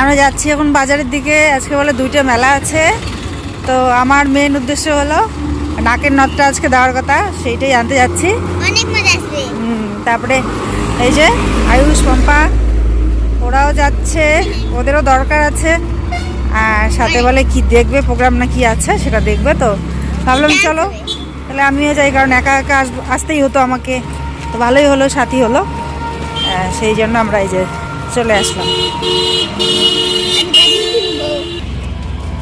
আমরা যাচ্ছি এখন বাজারের দিকে। আজকে বলে দুইটা মেলা আছে। তো আমার মেন উদ্দেশ্য হলো নাকের নথটা আজকে দেওয়ার কথা সেইটাই আনতে যাচ্ছি। অনেক মজা আসবে। তারপরে এই যে আয়ুষ পম্পা ওরাও যাচ্ছে ওদেরও দরকার আছে। আর সাথে বলে কি দেখবে প্রোগ্রাম না কি আছে সেটা দেখবে তো। ভাবলাম চলো তাহলে আমিও যাই কারণ একা একা আসব আসতেই হতো আমাকে। তো ভালোই হলো সাথী হলো। সেই জন্য আমরা এই যে চলে আসলাম।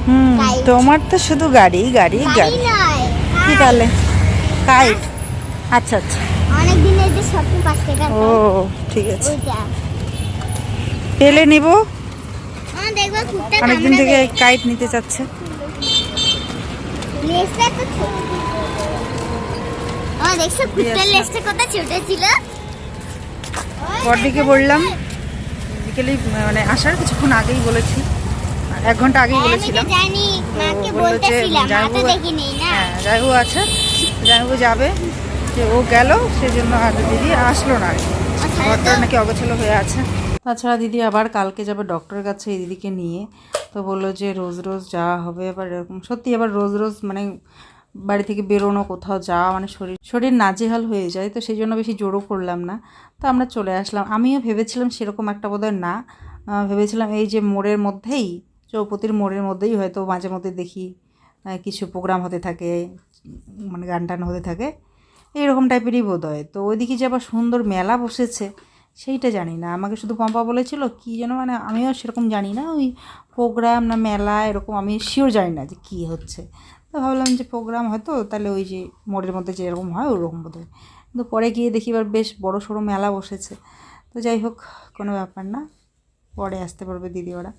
হুম তোমার তো শুধু গাড়ি গাড়ি গাড়ি কি তাহলে? কাইট আচ্ছা আচ্ছা। অনেক দিনের যে স্বপ্ন পাঁচ টাকা ও ঠিক আছে। পেলে নিব? অনেকদিন থেকে কাইট নিতে চাচ্ছে। দেখছ কুত্তার। কত ছোট ছিল? বড়দিকে বললাম। বিকেলেই মানে আসার কিছুক্ষণ আগেই বলেছি। এক ঘণ্টা আগেই হ্যাঁ, বলেছিলাম। জানি বলল যে না? হ্যাঁ আছে। জামাইবাবু যাবে। যে ও গেল সেজন্য আর দিদি আসলো না। আর কি। আচ্ছা, ঘরটা নাকি অগোছালো হয়ে আছে। তাছাড়া দিদি আবার কালকে যাবে ডক্টরের কাছে এই দিদিকে নিয়ে। তো বলল যে রোজ রোজ যাওয়া হবে আবার এরকম সত্যি আবার রোজ রোজ মানে বাড়ি থেকে বেরোনো কোথাও যাওয়া মানে শরীর শরীর নাজেহাল হয়ে যায়, তো সেই জন্য বেশি জোরও করলাম না। তো আমরা চলে আসলাম। আমিও ভেবেছিলাম সেরকম একটা বোধহয় না। ভেবেছিলাম এই যে মোড়ের মধ্যেই, চৌপতির মোড়ের মধ্যেই হয়তো মাঝে মধ্যে দেখি কিছু প্রোগ্রাম হতে থাকে মানে গান টান হতে থাকে। এইরকম টাইপেরই বোধ হয় তো ওইদিকে যে আবার সুন্দর মেলা বসেছে, সেইটা জানি না। আমাকে শুধু পম্পা বলেছিল, কি যেন মানে আমিও সেরকম জানি না, ওই প্রোগ্রাম না মেলা, এরকম আমি শিওর জানি না যে কী হচ্ছে। তো ভাবলাম যে প্রোগ্রাম হয়তো, তাহলে ওই যে মোড়ের মধ্যে যেরকম হয়, ওরকম বোধ হয় কিন্তু পরে গিয়ে দেখি এবার বেশ বড় সড়ো মেলা বসেছে। তো যাই হোক, কোনো ব্যাপার না। পরে আসতে পারবে দিদি ওরা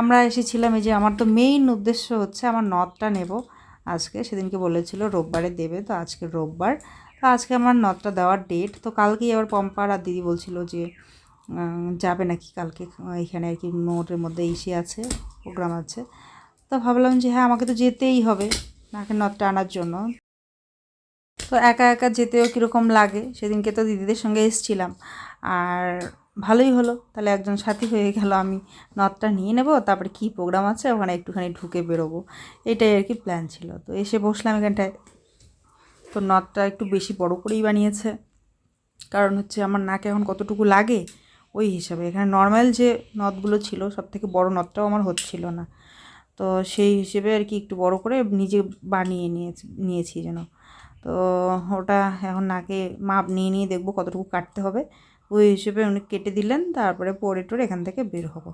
আমরা এসেছিলাম, এই যে আমার তো মেইন উদ্দেশ্য হচ্ছে আমার নথটা নেব। আজকে সেদিনকে বলেছিল রোববারে দেবে, তো আজকে রোববার। তো আজকে আমার নথটা দেওয়ার ডেট তো কালকেই আবার পম্পার আর দিদি বলছিল যে যাবে নাকি কালকে? এখানে আর কি মোড়ের মধ্যে ইসে আছে প্রোগ্রাম আছে। তো ভাবলাম যে হ্যাঁ আমাকে তো যেতেই হবে নাকে নথটা আনার জন্য। তো একা একা যেতেও কীরকম লাগে, সেদিনকে তো দিদিদের সঙ্গে এসেছিলাম। আর ভালোই হলো, তাহলে একজন সাথী হয়ে গেল, আমি নথটা নিয়ে নেব, তারপরে কী প্রোগ্রাম আছে, ওখানে একটুখানি ঢুকে বেরোবো। এটাই আর কি প্ল্যান ছিল। তো এসে বসলাম এখানটায়। তো নথটা একটু বেশি বড় করেই বানিয়েছে। কারণ হচ্ছে আমার নাকে এখন কতটুকু লাগে, ওই হিসাবে। এখানে নর্মাল যে নথগুলো ছিল সব থেকে বড় নথটাও আমার হচ্ছিল না। তো সেই হিসেবে আর কি একটু বড় করে নিজে বানিয়ে নিয়েছি নিয়েছি যেন। তো ওটা এখন নাকে মাপ নিয়ে নিয়ে দেখব কতটুকু কাটতে হবে। ওই হিসেবে উনি কেটে দিলেন, তারপরে পরে টোরে এখান থেকে বের হব।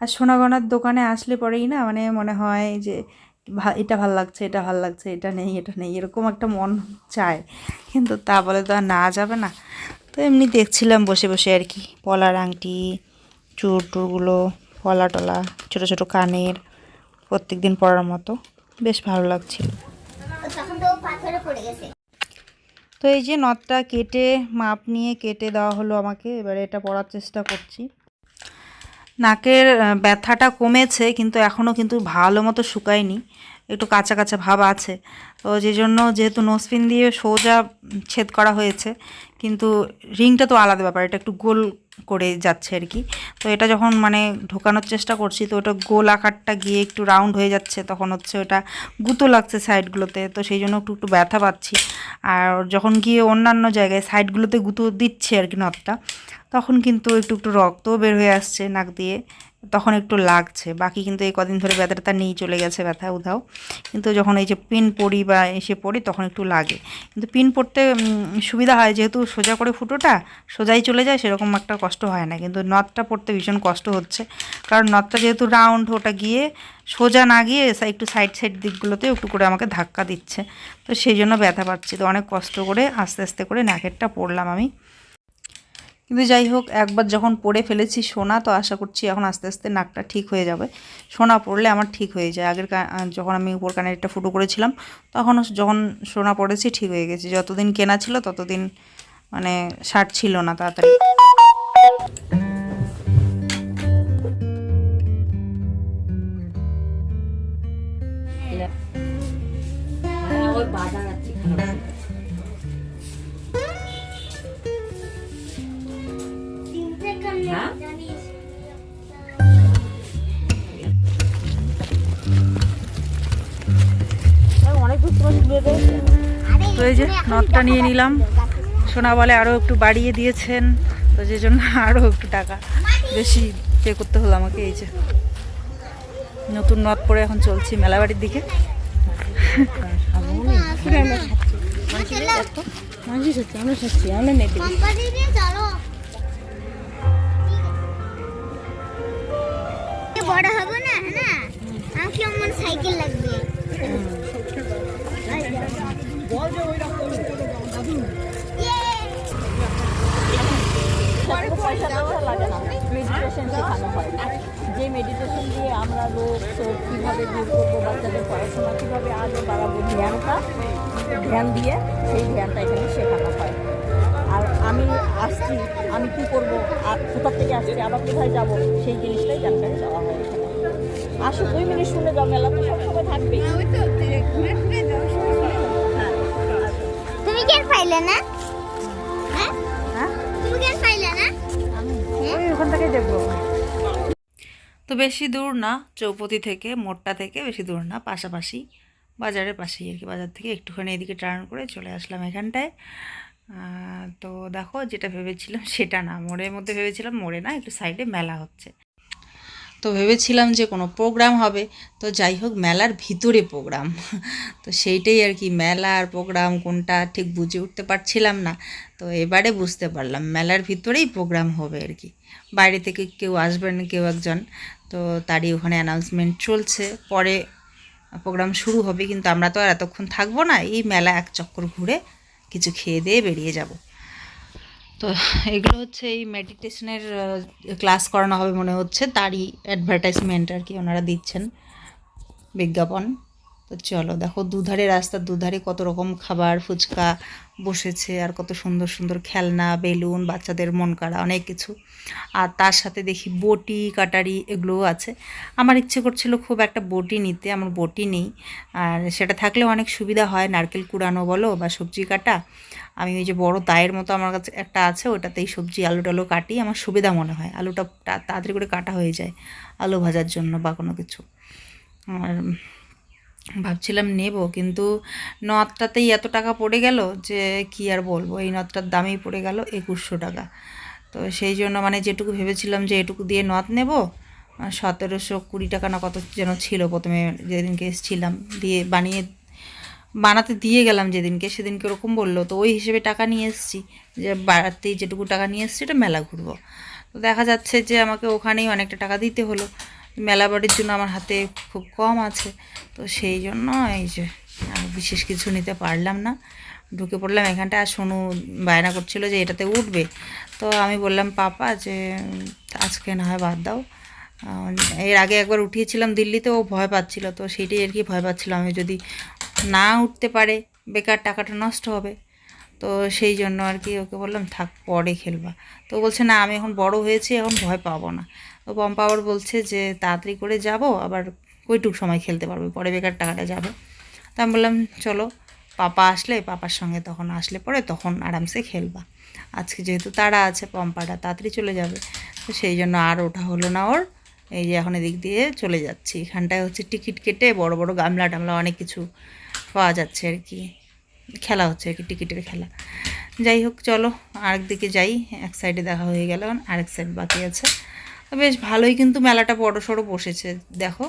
আর সোনাগনার দোকানে আসলে পরেই না মানে মনে হয় যে এটা ভালো লাগছে, এটা ভালো লাগছে, এটা নেই এটা নেই, এরকম একটা মন চায়। কিন্তু তা বলে তো আর না যাবে না। তো এমনি দেখছিলাম বসে বসে আর কি, পলার আংটি চুর টুরগুলো পলা টলা, ছোটো ছোটো কানের প্রত্যেক দিন পড়ার মতো। বেশ ভালো লাগছিল। তো গেছে। তো এই যে নথটা কেটে মাপ নিয়ে কেটে দেওয়া হলো আমাকে এবারে এটা পড়ার চেষ্টা করছি। নাকের ব্যথাটা কমেছে কিন্তু এখনও কিন্তু ভালো মতো শুকায়নি। একটু কাঁচা কাঁচা ভাব আছে। তো যে জন্য যেহেতু নোসপিন দিয়ে সোজা ছেদ করা হয়েছে, কিন্তু রিংটা তো আলাদা ব্যাপার, এটা একটু গোল করে যাচ্ছে আর কি। তো এটা যখন মানে ঢোকানোর চেষ্টা করছি, তো ওটা গোল আকারটা গিয়ে একটু রাউন্ড হয়ে যাচ্ছে, তখন হচ্ছে ওটা গুঁতো লাগছে সাইডগুলোতে তো সেই জন্য একটু একটু ব্যথা পাচ্ছি। আর যখন গিয়ে অন্যান্য জায়গায় সাইডগুলোতে গুঁতো দিচ্ছে আর কি নথটা তখন কিন্তু একটু একটু রক্তও বের হয়ে আসছে নাক দিয়ে। তখন একটু লাগছে। বাকি কিন্তু এই কদিন ধরে ব্যথাটা নেই, চলে গেছে ব্যথা উধাও। কিন্তু যখন এই যে পিন পড়ি বা এসে পড়ি তখন একটু লাগে। কিন্তু পিন পড়তে সুবিধা হয় যেহেতু সোজা করে ফুটোটা, সোজাই চলে যায়, সেরকম একটা কষ্ট হয় না। কিন্তু নথটা পড়তে ভীষণ কষ্ট হচ্ছে। কারণ নথটা যেহেতু রাউন্ড ওটা গিয়ে সোজা না গিয়ে একটু সাইড সাইড দিকগুলোতে একটু করে আমাকে ধাক্কা দিচ্ছে। তো সেই জন্য ব্যথা পাচ্ছি। তো অনেক কষ্ট করে আস্তে আস্তে করে নাকেরটা পড়লাম আমি। কিন্তু যাই হোক, একবার যখন পড়ে ফেলেছি সোনা, তো আশা করছি এখন আস্তে আস্তে নাকটা ঠিক হয়ে যাবে। সোনা পড়লে আমার ঠিক হয়ে যায়। আগের যখন আমি উপর কানের একটা ফুটো করেছিলাম, তখনও যখন সোনা পড়েছি ঠিক হয়ে গেছে। যতদিন কেনা ছিল, ততদিন মানে শার্ট ছিল না তাড়াতাড়ি। তিনটে না? তো এই যে নটটা নিয়ে নিলাম। সোনা বলে আরও একটু বাড়িয়ে দিয়েছেন তো যে জন্য আরও একটু টাকা বেশি পে করতে হলো আমাকে এই যে। নতুন নট পরে এখন চলছি মেলাবাড়ির দিকে। আমরা আমরা বড় হব না না? আমাকে আমার সাইকেল লাগবে। যে মেডিটেশন দিয়ে আমরা শোক কীভাবে দূর করব, বাচ্চাদের পড়াশোনা কীভাবে আগে বাড়াবো ধ্যানটা ধ্যান দিয়ে সেই ধ্যানটা এখানে শেখানো হয়। আমি আসছি আমি কি করব? আর কোথা থেকে আসছি? আবার কোথায় যাব? সেই জিনিসটাই জানকারি দেওয়া হয় আসো দুই মিনিট শুনে যাও মেলা তো সবসময় থাকবেই। হ্যাঁ তুমি কেন পাইলে না? হ্যাঁ? হ্যাঁ? তুমি কেন পাইলে না? ওই ওখান থেকে দেখব। তো বেশি দূর না চৌপতি থেকে মোড়টা থেকে বেশি দূর না পাশাপাশি বাজারের পাশেই আর কি বাজার থেকে একটুখানি এদিকে টার্ন করে চলে আসলাম এখানটায়। তো দেখো যেটা ভেবেছিলাম সেটা না। মোড়ের মধ্যে ভেবেছিলাম, মোড়ে না, একটু সাইডে মেলা হচ্ছে। তো ভেবেছিলাম যে কোনো প্রোগ্রাম হবে। তো যাই হোক, মেলার ভিতরে প্রোগ্রাম তো সেইটাই আর কি, মেলা আর প্রোগ্রাম কোনটা ঠিক বুঝে উঠতে পারছিলাম না। তো এবারে বুঝতে পারলাম, মেলার ভিতরেই প্রোগ্রাম হবে আর কি। বাইরে থেকে কেউ আসবেন কেউ একজন। তো তারই ওখানে অ্যানাউন্সমেন্ট চলছে। পরে প্রোগ্রাম শুরু হবে, কিন্তু আমরা তো আর এতক্ষণ থাকব না। এই মেলা এক চক্কর ঘুরে কিছু খেয়ে দিয়ে বেরিয়ে যাব। তো এগুলো হচ্ছে এই মেডিটেশনের ক্লাস করানো হবে মনে হচ্ছে। তারই অ্যাডভার্টাইজমেন্ট আর কি ওনারা দিচ্ছেন বিজ্ঞাপন। তো চলো, দেখো দুধারে রাস্তার দুধারে কত রকম খাবার, ফুচকা বসেছে আর কত সুন্দর সুন্দর খেলনা, বেলুন, বাচ্চাদের মন কাড়া, অনেক কিছু। আর তার সাথে দেখি বটি, কাটারি এগুলোও আছে। আমার ইচ্ছে করছিল খুব একটা বটি নিতে, আমার বটি নেই। আর সেটা থাকলেও অনেক সুবিধা হয়, নারকেল কুড়ানো বলো বা সবজি কাটা। আমি ওই যে বড় দায়ের মতো আমার কাছে একটা আছে, ওটাতেই সবজি, আলু টালু কাটি, আমার সুবিধা মনে হয়। আলুটা তাড়াতাড়ি করে কাটা হয়ে যায় আলু ভাজার জন্য বা কোনো কিছু। আর ভাবছিলাম নেব, কিন্তু নথটাতেই এত টাকা পড়ে গেল যে কি আর বলব? এই নথটার দামই পড়ে গেল একুশশো টাকা। তো সেই জন্য মানে যেটুকু ভেবেছিলাম যে এটুকু দিয়ে নথ নেব সতেরোশো কুড়ি টাকা না কত যেন ছিল প্রথমে যেদিনকে এসেছিলাম, দিয়ে বানিয়ে, বানাতে দিয়ে গেলাম যেদিনকে, সেদিনকে ওরকম বলল। তো ওই হিসেবে টাকা নিয়ে এসেছি, যে বাড়াতেই যেটুকু টাকা নিয়ে এসেছি এটা মেলা ঘুরবো। তো দেখা যাচ্ছে যে আমাকে ওখানেই অনেকটা টাকা দিতে হলো। মেলা বাড়ির জন্য আমার হাতে খুব কম আছে। তো সেই জন্য এই যে, আর বিশেষ কিছু নিতে পারলাম না। ঢুকে পড়লাম এখানটা আর সোনু বায়না করছিল যে এটাতে উঠবে। তো আমি বললাম, পাপা, যে আজকে না হয় বাদ দাও। এর আগে একবার উঠিয়েছিলাম দিল্লিতে, ও ভয় পাচ্ছিল। তো সেইটাই আর কি ভয় পাচ্ছিল আমি, যদি না উঠতে পারে, বেকার টাকাটা নষ্ট হবে। তো সেই জন্য আর কি ওকে বললাম, থাক, পরে খেলবা। তো বলছে, না, আমি এখন বড় হয়েছি, এখন ভয় পাবো না। পম্পা আবার বলছে যে, তাড়াতাড়ি করে যাব, আবার কইটুক সময় খেলতে পারবে, পরে বেকার টাকাটা যাবে। তা আমি বললাম, চলো, পাপা আসলে, পাপার সঙ্গে তখন আসলে পরে তখন আরামসে খেলবা। আজকে যেহেতু তারা আছে, পম্পাটা তাড়াতাড়ি চলে যাবে, তো সেই জন্য আর ওঠা হলো না ওর। এই যে এখন এদিক দিয়ে চলে যাচ্ছি। এখানটায় হচ্ছে টিকিট কেটে বড় বড় গামলা টামলা অনেক কিছু পাওয়া যাচ্ছে আর কি। খেলা হচ্ছে আর কি, টিকিটের খেলা। যাই হোক, চলো, আরেক দিকে যাই। এক সাইডে দেখা হয়ে গেল আরেক সাইড বাকি আছে। বেশ ভালোই কিন্তু মেলাটা বড় সড়ো বসেছে, দেখো।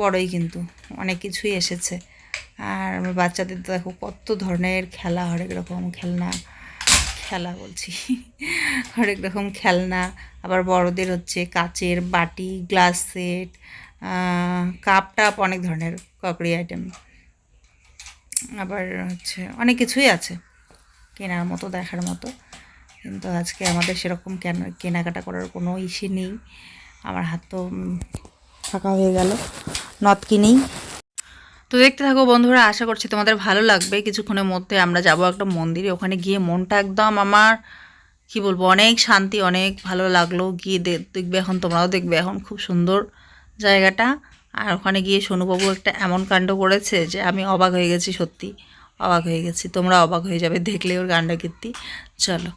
বড়ই কিন্তু, অনেক কিছুই এসেছে। আর আমার বাচ্চাদের তো দেখো কত ধরনের খেলা, হরেক রকম খেলনা, খেলা বলছি। হরেক রকম খেলনা, আবার বড়দের হচ্ছে কাচের বাটি, গ্লাস সেট কাপ টাপ, অনেক ধরনের ক্রকারি আইটেম। আবার হচ্ছে অনেক কিছুই আছে, কেনার মতো, দেখার মতো। কিন্তু আজকে আমাদের সেরকম কেনা, কেনাকাটা করার কোনো ইসে নেই। আমার হাত তো ফাঁকা হয়ে গেল, নথ কিনেই তো দেখতে থাকো বন্ধুরা, আশা করছি তোমাদের ভালো লাগবে। কিছুক্ষণের মধ্যে আমরা যাব একটা মন্দিরে। ওখানে গিয়ে মনটা একদম আমার, কি বলব, অনেক শান্তি, অনেক ভালো লাগল। গিয়ে দেখবে এখন, তোমরাও দেখবে এখন খুব সুন্দর জায়গাটা। আর ওখানে গিয়ে সোনুবাবু একটা এমন কাণ্ড করেছে যে আমি অবাক হয়ে গেছি সত্যি। অবাক হয়ে গেছি, তোমরা অবাক হয়ে যাবে দেখলে ওর কাণ্ড কীর্তি চলো।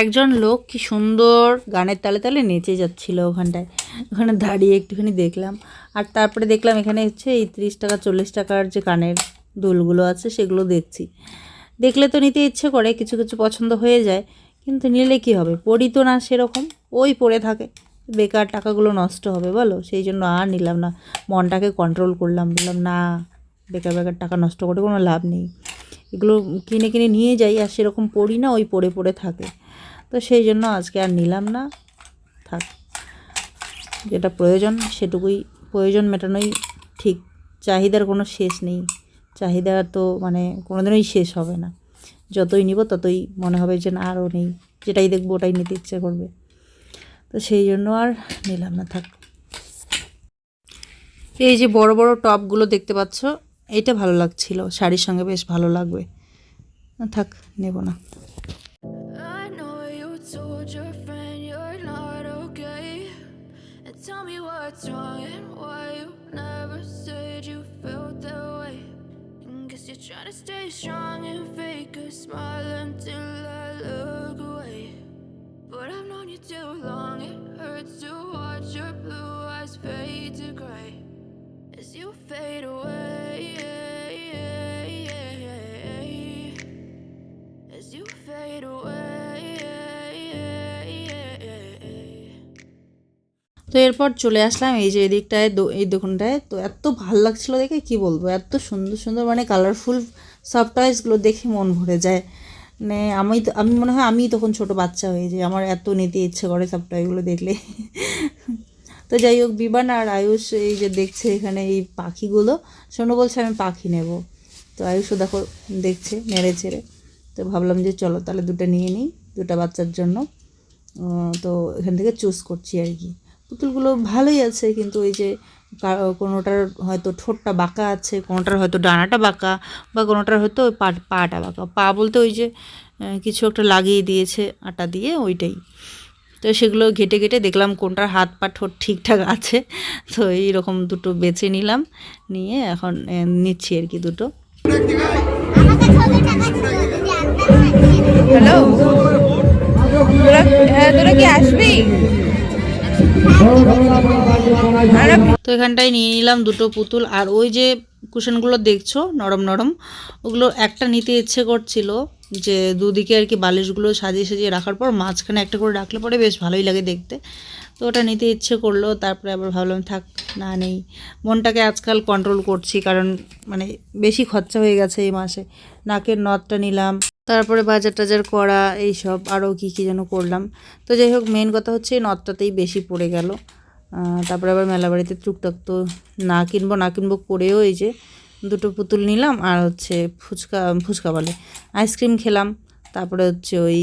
একজন লোক কি সুন্দর গানের তালে তালে নেচে যাচ্ছিল ওখানটায়। ওখানে দাঁড়িয়ে একটুখানি দেখলাম। আর তারপরে দেখলাম এখানে হচ্ছে এই তিরিশ টাকা, চল্লিশ টাকার যে কানের দুলগুলো আছে সেগুলো দেখছি। দেখলে তো নিতে ইচ্ছে করে, কিছু কিছু পছন্দ হয়ে যায়, কিন্তু নিলে কি হবে? পড়ি তো না সেরকম, ওই পড়ে থাকে। বেকার টাকাগুলো নষ্ট হবে, বলো? সেই জন্য আর নিলাম না। মনটাকে কন্ট্রোল করলাম, বললাম, না, বেকার বেকার টাকা নষ্ট করে কোনো লাভ নেই। এগুলো কিনে কিনে নিয়ে যাই আর সেরকম পড়ি না, ওই পড়ে পড়ে থাকে। তো সেই জন্য আজকে আর নিলাম না। থাক, যেটা প্রয়োজন সেটুকুই, প্রয়োজন মেটানোই ঠিক। চাহিদার কোনো শেষ নেই। চাহিদা তো মানে কোনোদিনই শেষ হবে না। যতই নিব ততই মনে হবে যে না, আরও নেই। যেটাই দেখব ওটাই নিতে ইচ্ছে করবে। তো সেই জন্য আর নিলাম না, থাক। এই যে বড় বড় টপগুলো দেখতে পাচ্ছ এইটা ভালো লাগছিল, শাড়ির সঙ্গে বেশ ভালো লাগবে। থাক, নেব না। As you fade away. তো এরপর চলে আসলাম এই যে এদিকটায় এই দোকানটায়। তো এত ভালো লাগছিল দেখে, কি বলব? এত সুন্দর সুন্দর মানে কালারফুল সব টয়েসগুলো দেখে মন ভরে যায়। মানে আমি তো, আমি মনে হয় আমি তখন ছোট বাচ্চা হয়ে যাই। আমার এত নিতে ইচ্ছে করে সব দেখলে। তো যাই হোক, বিবান আর আয়ুষ এই যে দেখছে এখানে এই পাখিগুলো। শোনো বলছে, আমি পাখি নেব। তো আয়ুষও দেখো, দেখছে, নেড়ে চেড়ে। তো ভাবলাম যে চলো তাহলে দুটো নিয়ে নিই, দুটো বাচ্চার জন্য। তো এখান থেকে চুজ করছি আর কি। পুতুলগুলো ভালোই আছে, কিন্তু ওই যে কোনোটার হয়তো ঠোঁটটা বাঁকা আছে, কোনোটার হয়তো ডানাটা বাঁকা বা কোনোটার হয়তো পা পাটা বাঁকা। পা বলতে ওই যে কিছু একটা লাগিয়ে দিয়েছে আটা দিয়ে, ওইটাই। তো সেগুলো ঘেটে ঘেটে দেখলাম কোনটার হাত পা ঠোঁট ঠিকঠাক আছে। তো এইরকম দুটো বেছে নিলাম, নিয়ে এখন নিচ্ছি আর কি দুটো। হ্যালো হ্যাঁ তোরা কি আসবি? তো এখানটায় নিয়ে নিলাম দুটো পুতুল, আর ওই যে কুশনগুলো দেখছ, নরম নরম, ওগুলো একটা নিতে ইচ্ছে করছিল যে দুদিকে আর কি বালিশগুলো সাজিয়ে সাজিয়ে রাখার পর মাঝখানে একটা করে রাখলে পরে বেশ ভালোই লাগে দেখতে। তো ওটা নিতে ইচ্ছে করল, তারপরে আবার ভাবলাম থাক, না নেই। মনটাকে আজকাল কন্ট্রোল করছি, কারণ মানে বেশি খরচা হয়ে গেছে এই মাসে। নাকের নথটা নিলাম। তারপরে বাজার টাজার করা, এইসব আরও কী কী যেন করলাম। তো যাই হোক মেন কথা হচ্ছে এই নথটাতেই বেশি পড়ে গেল। তারপরে আবার মেলা বাড়িতে টুকটাক তো না কিনবো না কিনবো করেও এই যে দুটো পুতুল নিলাম আর হচ্ছে ফুচকা ফুচকা বলে, আইসক্রিম খেলাম। তারপরে হচ্ছে ওই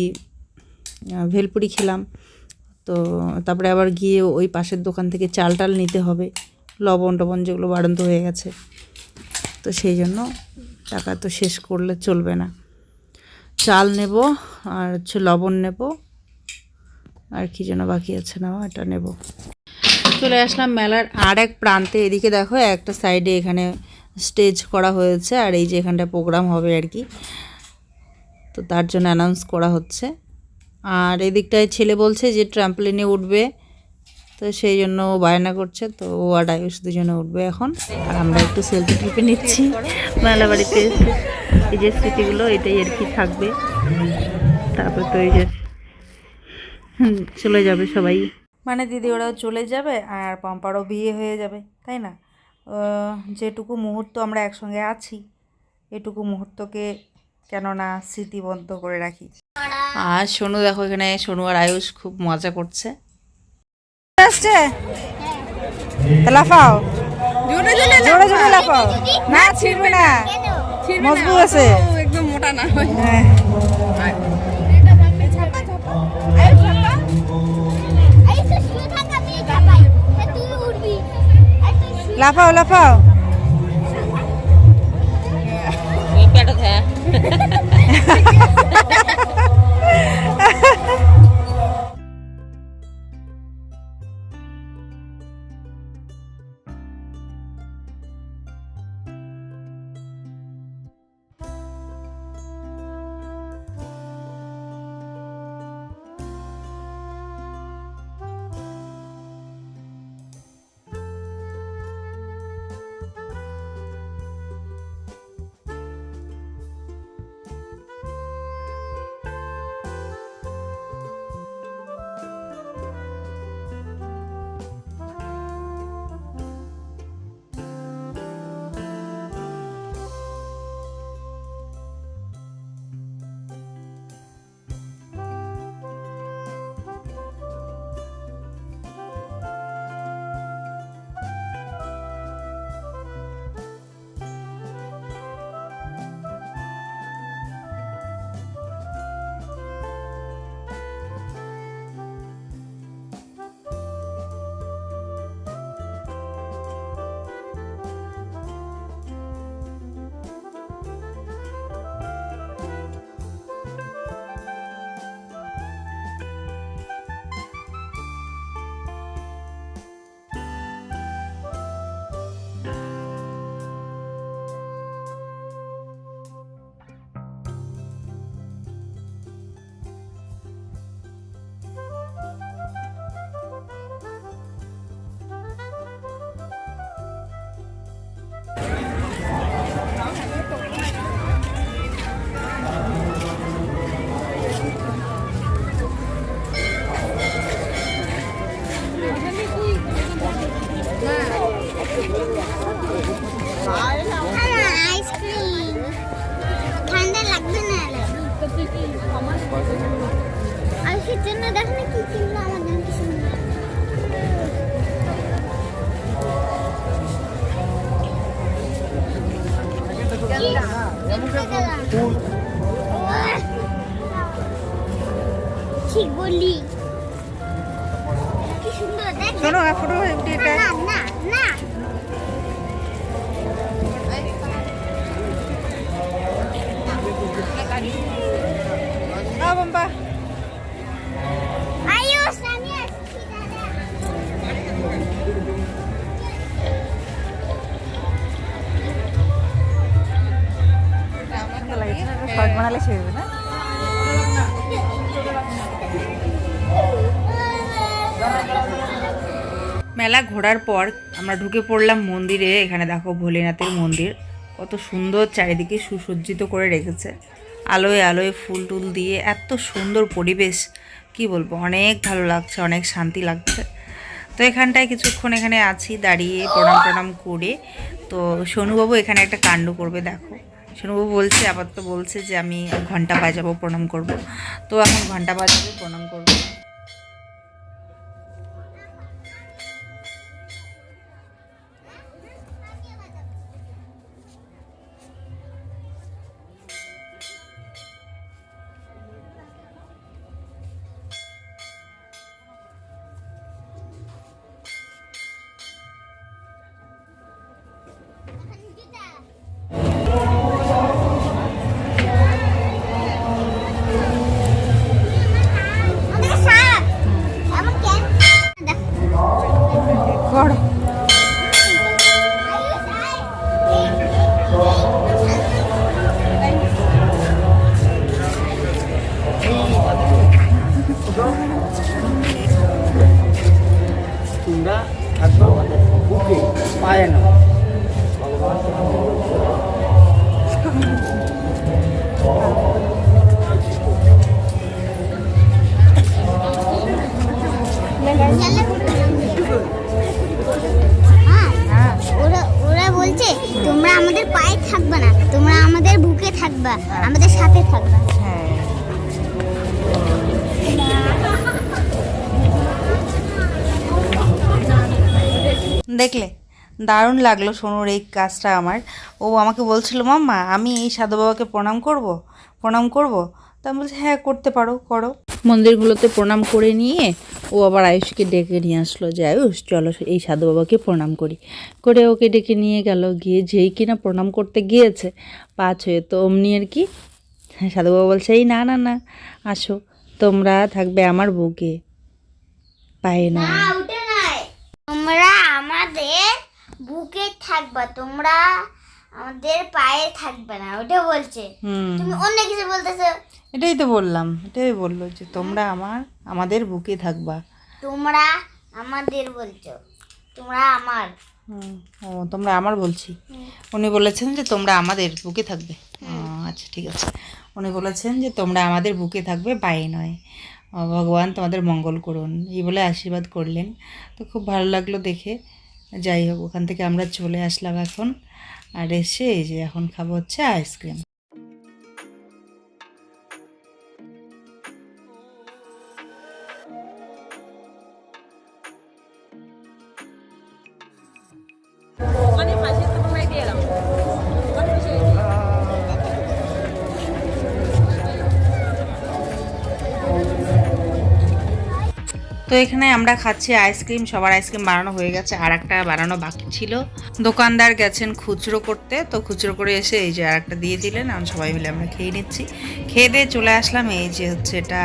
ভেলপুরি খেলাম। তো তারপরে আবার গিয়ে ওই পাশের দোকান থেকে চাল টাল নিতে হবে। লবণ টবণ যেগুলো বাড়ন্ত হয়ে গেছে। তো সেই জন্য টাকা তো শেষ করলে চলবে না। চাল নেব আর হচ্ছে লবণ নেব। আর কি যেন বাকি আছে না এটা নেব। চলে আসলাম মেলার আর এক প্রান্তে। এদিকে দেখো একটা সাইডে এখানে স্টেজ করা হয়েছে আর এই যে এখানটা প্রোগ্রাম হবে আর কি। তো তার জন্য অ্যানাউন্স করা হচ্ছে। আর এদিকটায় ছেলে বলছে যে ট্রাম্পলিনে উঠবে। তো সেই জন্য ও বায়না করছে তো ও আর আয়ুষ দুজনে উঠবে এখন। আর আমরা একটু সেলফি ট্রিপে নিচ্ছি। মেলা বাড়িতে। এই যে স্মৃতিগুলো এটাই আর কি থাকবে। তারপর তো এই যে হুম, চলে যাবে সবাই। মানে দিদি ওরাও চলে যাবে আর পম্পারও বিয়ে হয়ে যাবে তাই না? যেটুকু মুহূর্ত আমরা একসঙ্গে আছি এটুকু মুহূর্তকে কেননা স্মৃতিবদ্ধ করে রাখি। আর সোনু দেখো এখানে সোনু আর আয়ুষ খুব মজা করছে। আসছে? লাফাও। জোরে জোরে জোরে লাফাও। না ছিড়বে না। মজবুত আছে। একদম মোটা না। হয়। হ্যাঁ। এই তো শুয়ে পাখির জন্য দেখো না কি কিনলো আমার জন্য কি সুন্দর ঠিক বললি কি সুন্দর দেখ। শোনো ফটো মেলা ঘোরার পর আমরা ঢুকে পড়লাম মন্দিরে। এখানে দেখো ভোলেনাথের মন্দির। কত সুন্দর চারিদিকে সুসজ্জিত করে রেখেছে। আলোয় আলোয় ফুল টুল দিয়ে এত সুন্দর পরিবেশ। কি বলব, অনেক ভালো লাগছে, অনেক শান্তি লাগছে। তো এখানটায় কিছুক্ষণ এখানে আছি, দাঁড়িয়ে প্রণাম প্রণাম করে। তো সোনুবাবু এখানে একটা কাণ্ড করবে, দেখো। সোনুবাবু বলছে আবার তো বলছে যে আমি ঘণ্টা বাজাবো, প্রণাম করব। তো এখন ঘণ্টা বাজাবে, প্রণাম করব। দারুণ লাগল সোনুর এই কাজটা আমার। ও আমাকে বলছিল, মাম্মা, আমি এই সাধু বাবাকে প্রণাম করব প্রণাম করব। তা আমি বলছি হ্যাঁ করতে পারো, করো। মন্দিরগুলোতে প্রণাম করে নিয়ে ও আবার আয়ুষকে ডেকে নিয়ে আসলো যে, আয়ুষ, চলো এই সাধু বাবাকে প্রণাম করি। করে ওকে ডেকে নিয়ে গেল, গিয়ে যেই কিনা প্রণাম করতে গিয়েছে, পাঁচ হয়ে তো অমনি আর কি হ্যাঁ সাধু বাবা বলছে, এই না না না, আসো, তোমরা থাকবে আমার বুকে। পায়ে না ওটা নাই তোমরা আমাদের বুকে থাকবা তোমরা আমাদের পায়ে থাকবে না ওটা বলছে। তুমি অন্য কিছু বলতেছো? এটাই তো বললাম এটাই বলল যে তোমরা আমার আমাদের বুকে থাকবা। তোমরা আমাদের বলছো তোমরা আমার। ও তোমরা আমার বলছি। উনি বলেছেন যে তোমরা আমাদের বুকে থাকবে। আচ্ছা ঠিক আছে। উনি বলেছেন যে তোমরা আমাদের বুকে থাকবে পায়ে নয়। ভগবান তোমাদের মঙ্গল করুন। এই বলে আশীর্বাদ করলেন। তো খুব ভালো লাগল দেখে। যাই হোক, ওখান থেকে আমরা চলে আসলাম এখন। আর এসে এই যে এখন খাব হচ্ছে আইসক্রিম তো এখানে আমরা খাচ্ছি আইসক্রিম, সবার আইসক্রিম বানানো হয়ে গেছে আর একটা বানানো বাকি ছিল। দোকানদার গেছেন খুচরো করতে, তো খুচরো করে এসে এই যে আর একটা দিয়ে দিলেন আর সবাই মিলে আমরা খেয়ে নিচ্ছি। খেয়ে দিয়ে চলে আসলাম এই যে হচ্ছে এটা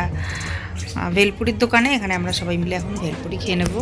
ভেলপুরির দোকানে, এখানে আমরা সবাই মিলে এখন ভেলপুরি খেয়ে নেব।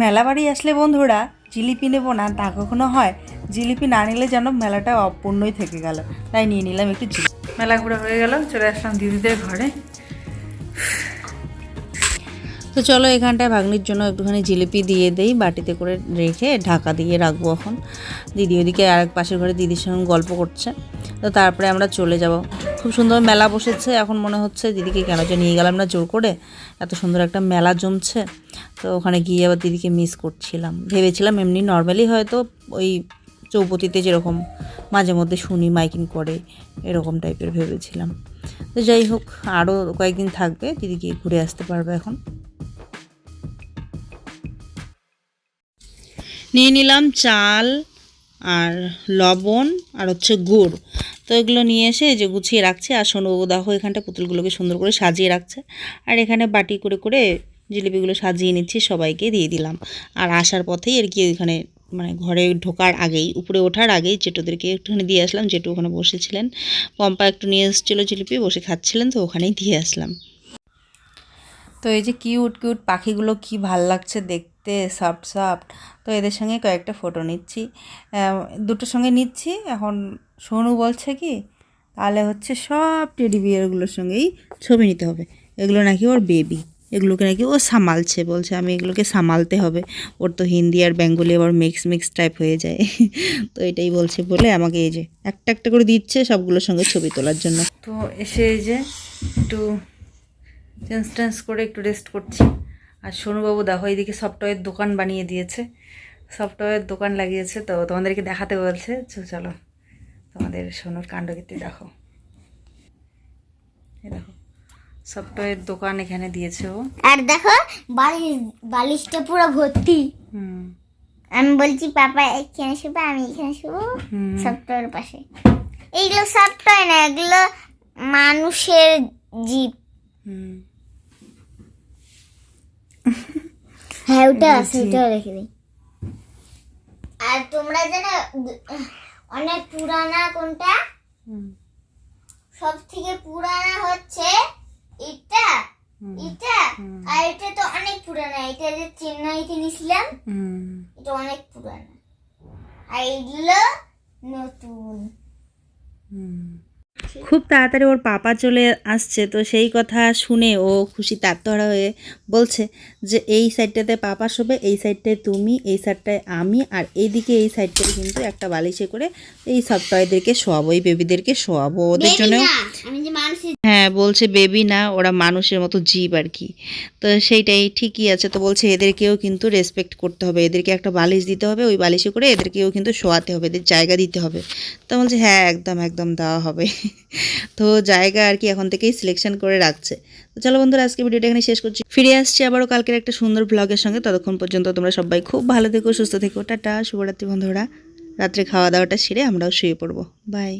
মেলা বাড়ি আসলে বন্ধুরা, জিলিপি নেব না, তা কখনো হয়? জিলিপি না নিলে যেন মেলাটা অপূর্ণই থেকে গেল। তাই নিয়ে নিলাম একটু জিলিপি। মেলা ঘুরে হয়ে গেল, চলে আসলাম দিদিদের ঘরে। তো চলো এখানটায় ভাগ্নির জন্য একটুখানি জিলিপি দিয়ে দেই, বাটিতে করে রেখে ঢাকা দিয়ে রাখব এখন। দিদি ওদিকে আরেক পাশের ঘরে দিদির সঙ্গে গল্প করছে। তো তারপরে আমরা চলে যাব। খুব সুন্দর মেলা বসেছে, এখন মনে হচ্ছে দিদিকে কেন যে নিয়ে গেলাম না জোর করে। এত সুন্দর একটা মেলা জমছে। তো ওখানে গিয়ে আবার দিদিকে মিস করছিলাম। ভেবেছিলাম এমনি নর্মালি হয়তো ওই চৌপতিতে যেরকম মাঝে মধ্যে শুনি, মাইকিং করে, এরকম টাইপের ভেবেছিলাম। তো যাই হোক আরও কয়েকদিন থাকবে দিদি গিয়ে ঘুরে আসতে পারবে এখন। নিয়ে নিলাম চাল আর লবণ আর হচ্ছে গুড়। তো এগুলো নিয়ে এসে যে গুছিয়ে রাখছে। আর সোনুবাবু দেখো এখানটা পুতুলগুলোকে সুন্দর করে সাজিয়ে রাখছে। আর এখানে বাটি করে করে জিলিপিগুলো সাজিয়ে নিচ্ছি, সবাইকে দিয়ে দিলাম। আর আসার পথেই আর কি ওইখানে মানে ঘরে ঢোকার আগেই, উপরে ওঠার আগেই জেঠুদেরকে একটুখানি দিয়ে আসলাম। জেঠু ওখানে বসেছিলেন। পম্পা একটু নিয়ে এসেছিল জিলিপি, বসে খাচ্ছিলেন, তো ওখানেই দিয়ে আসলাম। তো এই যে কিউট কিউট পাখিগুলো কি ভালো লাগছে দেখতে সফট সফট তো এদের সঙ্গে কয়েকটা ফটো নিচ্ছি। দুটোর সঙ্গে নিচ্ছি। এখন সোনু বলছে কি, তাহলে হচ্ছে সব টেডি বিয়ারগুলোর সঙ্গেই ছবি নিতে হবে। এগুলো নাকি ওর বেবি এগুলোকে নাকি ও সামালছে, বলছে আমি এগুলোকে সামালতে হবে। ওর তো হিন্দি আর বেঙ্গলি আবার মিক্স মিক্স টাইপ হয়ে যায়। তো এটাই বলছে বলে আমাকে এই যে একটা একটা করে দিচ্ছে সবগুলোর সঙ্গে ছবি তোলার জন্য। তো এসে এই যে একটু চেঞ্জ টেঞ্জ করে একটু রেস্ট করছি। আর সোনুবাবু দেখো এইদিকে সফটওয়্যার দোকান বানিয়ে দিয়েছে। সফটওয়্যার দোকান লাগিয়েছে তো তোমাদেরকে দেখাতে বলছে। তো চলো তোমাদের সোনুর কাণ্ডকীর্তি দেখো। দেখো সফটওয়্যার দোকান এখানে দিয়েছে ও। আর দেখো বালিশ বালিশটা পুরো ভর্তি। হুম। আমি বলছি পাপা এখানে শুবে আমি এখানে শুবো। হুম। সফটওয়্যার পাশে। এইগুলো সফটওয়্যার না এগুলো মানুষের জীব। হুম। হ্যাঁ ওটা আছে ওটা রেখে দিই। আর তোমরা জানো অনেক পুরানা কোনটা? হুম। সব থেকে পুরানা হচ্ছে এটা? এটা? আর এটা তো অনেক পুরানা এটা যে চেন্নাইতে নিয়েছিলাম এটা অনেক পুরানা। আর এইগুলো নতুন। খুব তাড়াতাড়ি ওর পাপা চলে আসছে তো সেই কথা শুনে ও খুশি তাত্তরা হয়ে বলছে যে এই সাইডটাতে পাপা শোবে এই সাইডটায় তুমি এই সাইডটায় আমি আর এইদিকে এই সাইডটায় কিন্তু একটা বালিশে করে এই সব টয়দেরকে শোয়াবো এই বেবিদেরকে শোয়াবো ওদের জন্য। হ্যাঁ বলছে বেবি না ওরা মানুষের মতো জীব আর কি। তো সেইটাই ঠিকই আছে তো বলছে এদেরকেও কিন্তু রেসপেক্ট করতে হবে এদেরকে একটা বালিশ দিতে হবে ওই বালিশে করে এদেরকেও কিন্তু শোয়াতে হবে এদের জায়গা দিতে হবে। তো বলছে হ্যাঁ একদম একদম দেওয়া হবে। তো জায়গা আর কি এখন থেকেই সিলেকশন করে রাখছে। তো চলো বন্ধুরা আজকে ভিডিওটা এখানে শেষ করছি। ফিরে আসছি আবারও কালকের একটা সুন্দর ব্লগের সঙ্গে। ততক্ষণ পর্যন্ত তোমরা সবাই খুব ভালো থেকো, সুস্থ থেকো। টাটা, শুভরাত্রি বন্ধুরা। রাত্রে খাওয়া দাওয়াটা সেরে আমরাও শুয়ে পড়ব। বাই